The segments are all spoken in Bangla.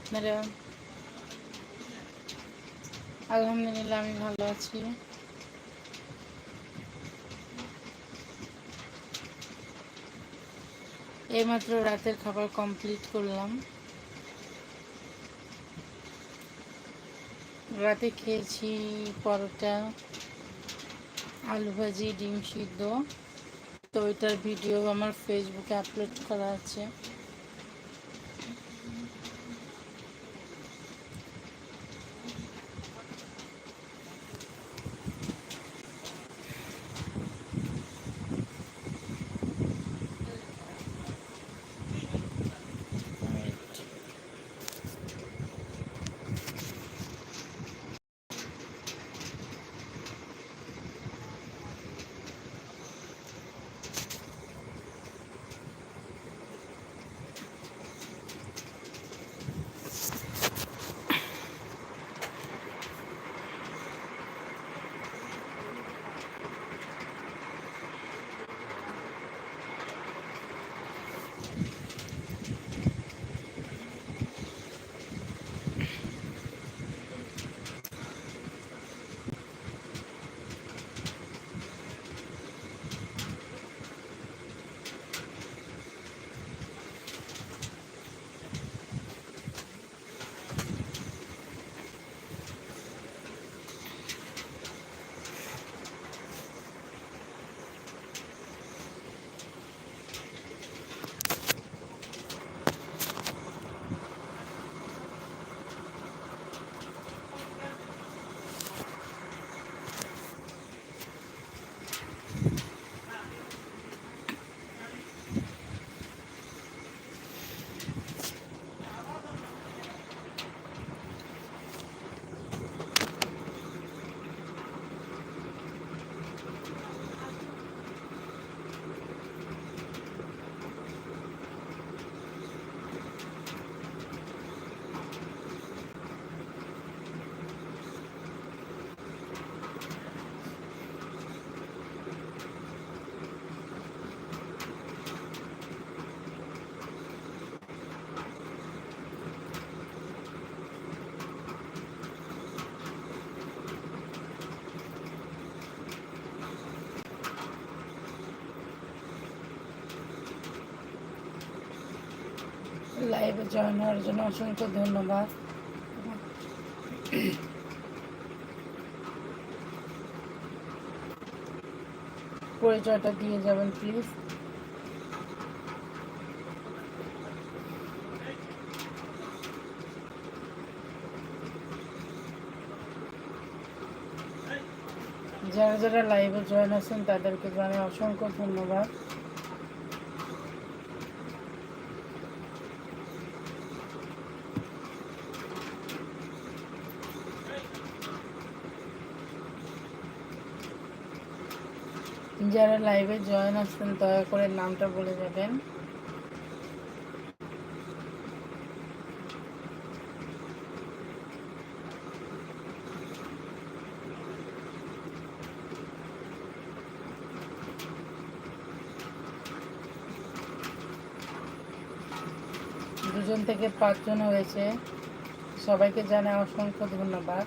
আপনারা? আলহামদুলিল্লাহ, আমি ভালো আছি। এইমাত্র রাতের খাবার কমপ্লিট করলাম। রাতে খেয়েছি পরোটা আলু ভাজি ডিম সিদ্ধ। তো ওইটার ভিডিও আমার ফেসবুকে আপলোড করা আছে। লাইভে জয়েন হওয়ার জন্য অসংখ্য ধন্যবাদ। পরিচয়টা দিয়ে যাবেন প্লিজ যারা যারা লাইভে জয়েন আছেন, তাদেরকে জানাই অসংখ্য ধন্যবাদ। যারা লাইভে জয়েন আসছেন দয়া করে নামটা বলে যাবেন। দুজন থেকে পাঁচজন হয়েছে। সবাইকে জানাই অসংখ্য ধন্যবাদ।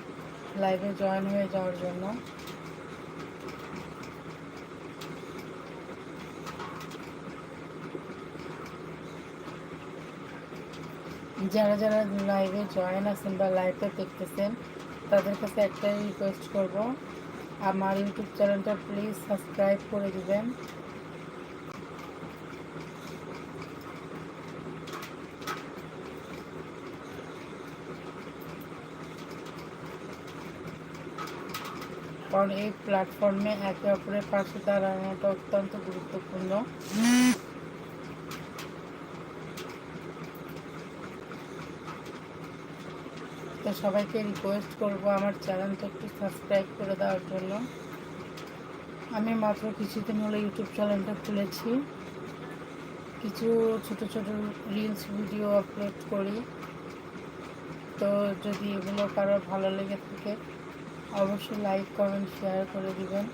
লাইভে জয়েন হয়ে যাওয়ার জন্য। যারা যারা লাইভে জয়েন আছেন বা লাইভটা দেখতেছেন, তাদের কাছে একটাই রিকোয়েস্ট করব। আমার ইউটিউব চ্যানেলটা প্লিজ সাবস্ক্রাইব করে দিবেন। কারণ এই প্ল্যাটফর্মে একে অপরের পাশে দাঁড়ানোটা অত্যন্ত গুরুত্বপূর্ণ। তো সবাইকে রিকোয়েস্ট করব আমার চ্যানেলটা একটু সাবস্ক্রাইব করে দেওয়ার জন্য। আমি মাত্র কিছুদিন হলো ইউটিউব চ্যানেলটা খুলেছি। কিছু ছোট ছোট রিলস ভিডিও আপলোড করি। তো যদি এগুলো কারোর ভালো লেগে থাকে, অবশ্যই লাইক কমেন্ট শেয়ার করে দিবেন।